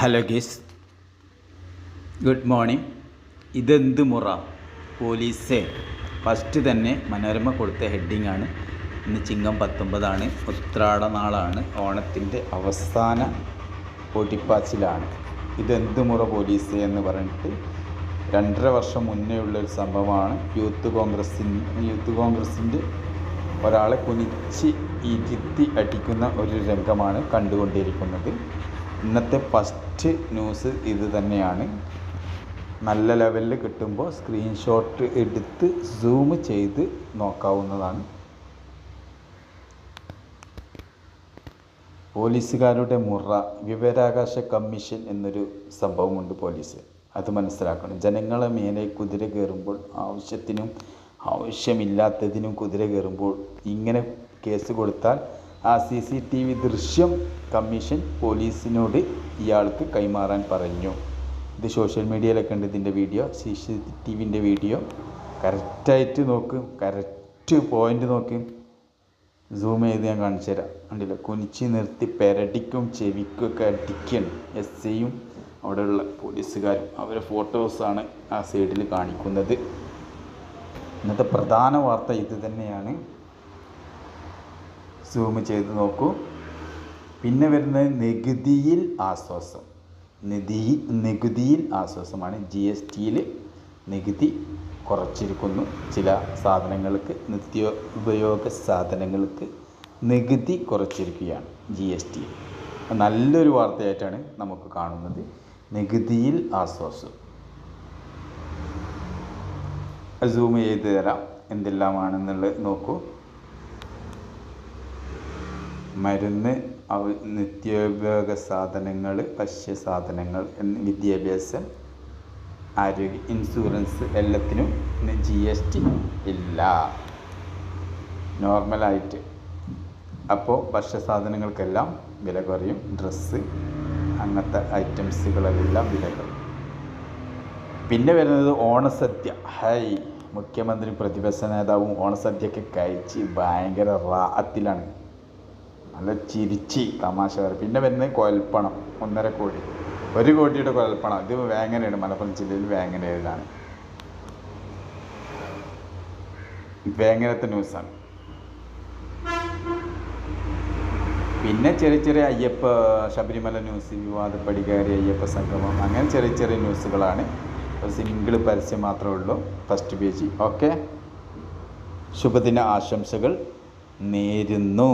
Hello ഗീസ്. Good morning. ഇതെന്ത് മുറ? പോലീസേ. First തന്നെ മനോരമ കൊടുത്ത ഹെഡിങ് ആണ്. ഇന്ന് ചിങ്ങം പത്തൊമ്പതാണ്. ഉത്രാട നാളാണ്. ഓണത്തിന്റെ അവസാന പൊട്ടിപ്പാച്ചിലാണ് ഇതെന്ത് മുറ പോലീസേ എന്ന് പറഞ്ഞിട്ട് രണ്ടര വർഷം മുന്നേ ഉള്ളൊരു സംഭവമാണ്. യൂത്ത് കോൺഗ്രസിന് യൂത്ത് കോൺഗ്രസിന്റെ ഒരാളെ കുനിച്ച് ഇരുത്തി അടിക്കുന്ന ഒരു രംഗമാണ് കണ്ടുകൊണ്ടിരിക്കുന്നത്. ഇന്നത്തെ ഫസ്റ്റ് ന്യൂസ് ഇത് തന്നെയാണ്. നല്ല ലെവലിൽ കിട്ടുമ്പോൾ സ്ക്രീൻഷോട്ട് എടുത്ത് സൂം ചെയ്ത് നോക്കാവുന്നതാണ്. പോലീസുകാരുടെ മുറ വിവരാകാശ കമ്മീഷൻ എന്നൊരു സംഭവമുണ്ട് പോലീസ്. അത് മനസ്സിലാക്കണം. ജനങ്ങളെ മേലെ കുതിര കയറുമ്പോൾ ആവശ്യത്തിനും ആവശ്യമില്ലാത്തതിനും കുതിര കയറുമ്പോൾ ഇങ്ങനെ കേസ് കൊടുത്താൽ ആ സി സി ടി വി ദൃശ്യം കമ്മീഷൻ പോലീസിനോട് ഇയാൾക്ക് കൈമാറാൻ പറഞ്ഞു. ഇത് സോഷ്യൽ മീഡിയയിലൊക്കെ ഉണ്ട് ഇതിന്റെ വീഡിയോ സി സി ടി വിന്റെ വീഡിയോ കറക്റ്റായിട്ട് നോക്ക് കറക്റ്റ് പോയിന്റ് നോക്ക്. സൂം ചെയ്ത് ഞാൻ കാണിച്ചു തരാം. കണ്ടില്ല? കുനിച്ച് നിർത്തി പെരടിക്കും ചെവിക്കും ഒക്കെ അടിക്കണം എസ് ഐയും അവിടെയുള്ള പോലീസുകാരും. അവരെ ഫോട്ടോസാണ് ആ സൈഡിൽ കാണിക്കുന്നത്. ഇന്നത്തെ പ്രധാന വാർത്ത ഇത് തന്നെയാണ്. സൂം ചെയ്ത് നോക്കൂ. പിന്നെ വരുന്നത് നികുതിയിൽ ആശ്വാസം. നിധി നികുതിയിൽ ആശ്വാസമാണ്. ജി എസ് ടിയിൽ നികുതി കുറച്ചിരിക്കുന്നു. ചില സാധനങ്ങൾക്ക് നിത്യ ഉപയോഗ സാധനങ്ങൾക്ക് നികുതി കുറച്ചിരിക്കുകയാണ് ജി എസ് ടി നല്ലൊരു വാർത്തയായിട്ടാണ് നമുക്ക് കാണുന്നത്. നികുതിയിൽ ആശ്വാസം. സൂം ചെയ്ത് തരാം. എന്തെല്ലാമാണെന്നുള്ളത് നോക്കൂ. മരുന്ന് നിത്യോപയോഗ സാധനങ്ങൾ ഭക്ഷ്യ സാധനങ്ങൾ വിദ്യാഭ്യാസം ആരോഗ്യ ഇൻഷുറൻസ് എല്ലാത്തിനും ജി എസ് ടി ഇല്ല. നോർമലായിട്ട്. അപ്പോൾ ഭക്ഷ്യസാധനങ്ങൾക്കെല്ലാം വില കുറയും. ഡ്രസ്സ് അങ്ങനത്തെ ഐറ്റംസുകളെല്ലാം വില കുറയും. പിന്നെ വരുന്നത് ഓണസദ്യ. ഹൈ മുഖ്യമന്ത്രി പ്രതിപക്ഷ നേതാവും ഓണസദ്യയൊക്കെ കഴിച്ച് ഭയങ്കര റാത്തിലാണ്. നല്ല ചിരിച്ച് തമാശ പിന്നെ വരുന്നത് കൊയൽപ്പണം ഒന്നര കോടി. ഒരു കോടിയുടെ കൊയൽപ്പണം. ഇത് വേങ്ങനയാണ് മലപ്പുറം ജില്ലയിൽ വേങ്ങനയിലാണ് വേങ്ങനത്തെ ന്യൂസാണ് പിന്നെ ചെറിയ ചെറിയ അയ്യപ്പ ശബരിമല ന്യൂസ് വിവാദ പടികാരി അയ്യപ്പ സംഗമം അങ്ങനെ ചെറിയ ചെറിയ ന്യൂസുകളാണ് ഒരു സിംഗിൾ പരസ്യം മാത്രമേ ഉള്ളൂ. ഫസ്റ്റ് പേജ് ഓക്കെ ശുഭദിന ആശംസകൾ നേരുന്നു.